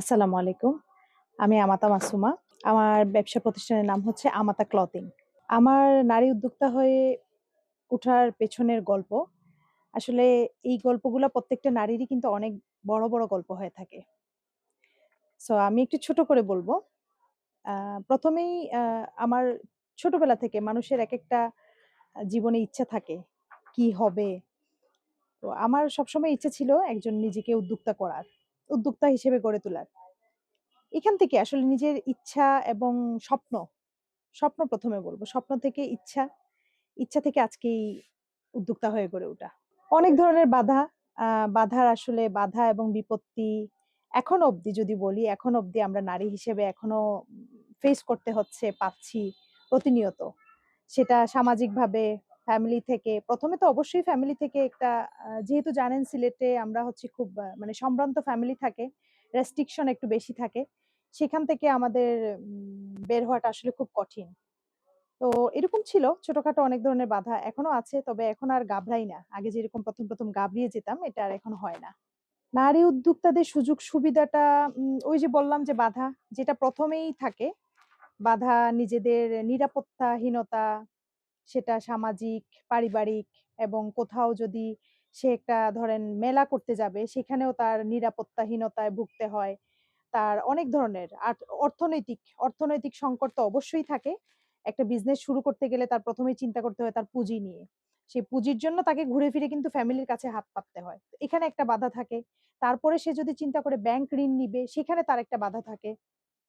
আসসালামু আলাইকুম। আমি আমাতা মাসুমা। আমার ব্যবসা প্রতিষ্ঠানের নাম হচ্ছে আমাতা ক্লথিং। আমার নারী উদ্যোক্তা হয়ে ওঠার পেছনের গল্প, আসলে এই গল্পগুলো প্রত্যেকটা নারীরই কিন্তু অনেক বড় বড় গল্প হয়ে থাকে। সো আমি একটু ছোট করে বলব। প্রথমেই আমার ছোটবেলা থেকে মানুষের এক একটা জীবনে ইচ্ছা থাকে, কি হবে? তো আমার সবসময় ইচ্ছে ছিল একজন নিজেকে উদ্যোক্তা করার। উদ্যোক্তা হিসেবে গড়ে তোলার। এখান থেকে আসলে নিজের ইচ্ছা এবং স্বপ্ন স্বপ্ন প্রথমে বলব, স্বপ্ন থেকে ইচ্ছা ইচ্ছা থেকে আজকেই উদ্যোক্তা হয়ে গড়ে ওঠা। অনেক ধরনের বাধা বাধার আসলে বাধা এবং বিপত্তি এখন অবধি যদি বলি, এখন অবধি আমরা নারী হিসেবে এখনও ফেস করতে হচ্ছে, পাচ্ছি প্রতিনিয়ত। সেটা সামাজিকভাবে ফ্যামিলি থেকে। প্রথমে তো অবশ্যই ফ্যামিলি থেকে একটা যেহেতু জানেন সিলেটে আমরা হচ্ছে খুব মানে সম্ভ্রান্ত ফ্যামিলি থাকে রেস্ট্রিকশন একটু বেশি থাকে, সেখান থেকে আমাদের বের হওয়াটা আসলে খুব কঠিন। তো এরকম ছিল, ছোটখাটো অনেক ধরনের বাধা এখনও আছে, তবে এখন আর গাবড়াই না। আগে যেরকম প্রথম প্রথম গাবড়িয়ে যেতাম, এটা আর এখন হয় না। নারী উদ্যোক্তাদের সুযোগ সুবিধাটা ওই যে বললাম যে বাধা, যেটা প্রথমেই থাকে, বাধা নিজেদের নিরাপত্তাহীনতা সেটা সামাজিক, পারিবারিক এবং কোথাও যদি সে একটা ধরেন মেলা করতে যাবে, সেখানেও তার নিরাপত্তাহীনতায় ভুগতে হয়। তার অনেক ধরনের অর্থনৈতিক অর্থনৈতিক সংকট তো অবশ্যই থাকে। একটা বিজনেস শুরু করতে গেলে তার প্রথমেই চিন্তা করতে হয় তার পুঁজি নিয়ে। সেই পুঁজির জন্য তাকে ঘুরে ফিরে কিন্তু ফ্যামিলির কাছে হাত পাততে হয়। এখানে একটা বাধা থাকে। তারপরে সে যদি চিন্তা করে ব্যাংক ঋণ নিবে, সেখানে তার একটা বাধা থাকে।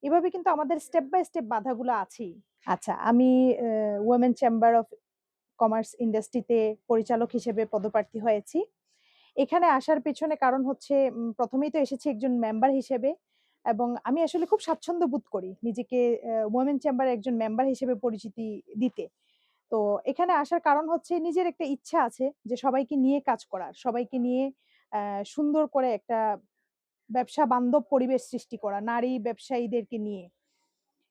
এভাবে কিন্তু আমাদের স্টেপ বাই স্টেপ বাধাগুলো আছেই। আচ্ছা আমি ওয়েমেন চেম্বার অফ কমার্স ইন্ডাস্ট্রিতে পরিচালক হিসেবে পদপ্রার্থী হয়েছি। এখানে আসার পেছনে কারণ হচ্ছে প্রথমেই তো এসেছি একজন মেম্বার হিসেবে এবং আমি আসলে খুব স্বাচ্ছন্দ্য বোধ করি নিজেকে ওমেন চেম্বার একজন মেম্বার হিসেবে পরিচিতি দিতে। তো এখানে আসার কারণ হচ্ছে নিজের একটা ইচ্ছা আছে যে সবাইকে নিয়ে কাজ করার, সবাইকে নিয়ে সুন্দর করে একটা ব্যবসা বান্ধব পরিবেশ সৃষ্টি করা, নারী ব্যবসায়ীদেরকে নিয়ে।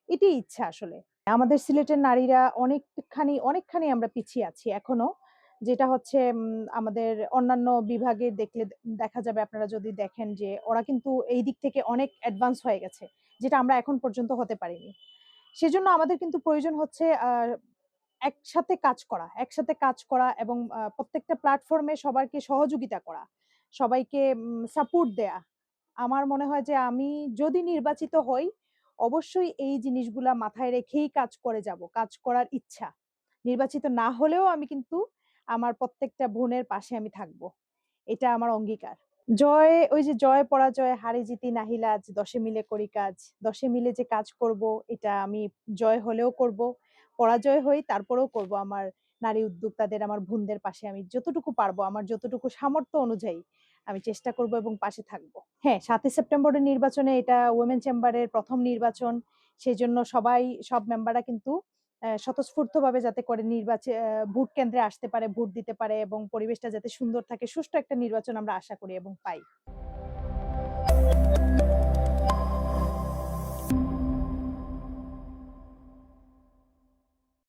এটাই ইচ্ছা আসলে। আমাদের সিলেটের নারীরা অনেকখানি অনেকখানি আমরা পিছিয়ে আছি এখনও। যেটা হচ্ছে আমাদের অন্যান্য বিভাগে দেখলে দেখা যাবে, আপনারা যদি দেখেন যে ওরা কিন্তু এই দিক থেকে অনেক অ্যাডভান্স হয়ে গেছে, যেটা আমরা এখন পর্যন্ত হতে পারিনি। সেজন্য আমাদের কিন্তু প্রয়োজন হচ্ছে একসাথে কাজ করা, একসাথে কাজ করা এবং প্রত্যেকটা প্ল্যাটফর্মে সবাইকে সহযোগিতা করা, সবাইকে সাপোর্ট দেয়া। আমার মনে হয় যে, আমি যদি নির্বাচিত হই, অবশ্যই এই জিনিসগুলা মাথায় রেখেই কাজ করে যাব, কাজ করার ইচ্ছা। নির্বাচিত না হলেও আমি কিন্তু আমার প্রত্যেকটা বোনের পাশে আমি থাকব। এটা আমার অঙ্গীকার। জয়, ওই যে জয়, পরাজয়, হারে জিতি নাহিলাজ দশে মিলে করি কাজ, দশে মিলে যে কাজ করব, এটা আমি জয় হলেও করব, পরাজয় হই তারপরেও করব। আমার নারী উদ্যোক্তাদের, আমার বোনদের পাশে আমি যতটুকু পারব, আমার যতটুকু সামর্থ্য অনুযায়ী আমি চেষ্টা করব এবং পাশে থাকব। হ্যাঁ সাতই সেপ্টেম্বরের নির্বাচনে এটা ওয়েমেন চেম্বারের প্রথম নির্বাচন। সেই জন্য সবাই, সব মেম্বাররা কিন্তু স্বতঃস্ফূর্তভাবে যাতে করে নির্বাচন ভোট কেন্দ্রে আসতে পারে, ভোট দিতে পারে এবং পরিবেশটা যাতে সুন্দর থাকে, সুষ্ঠু একটা নির্বাচন আমরা আশা করি এবং পাই।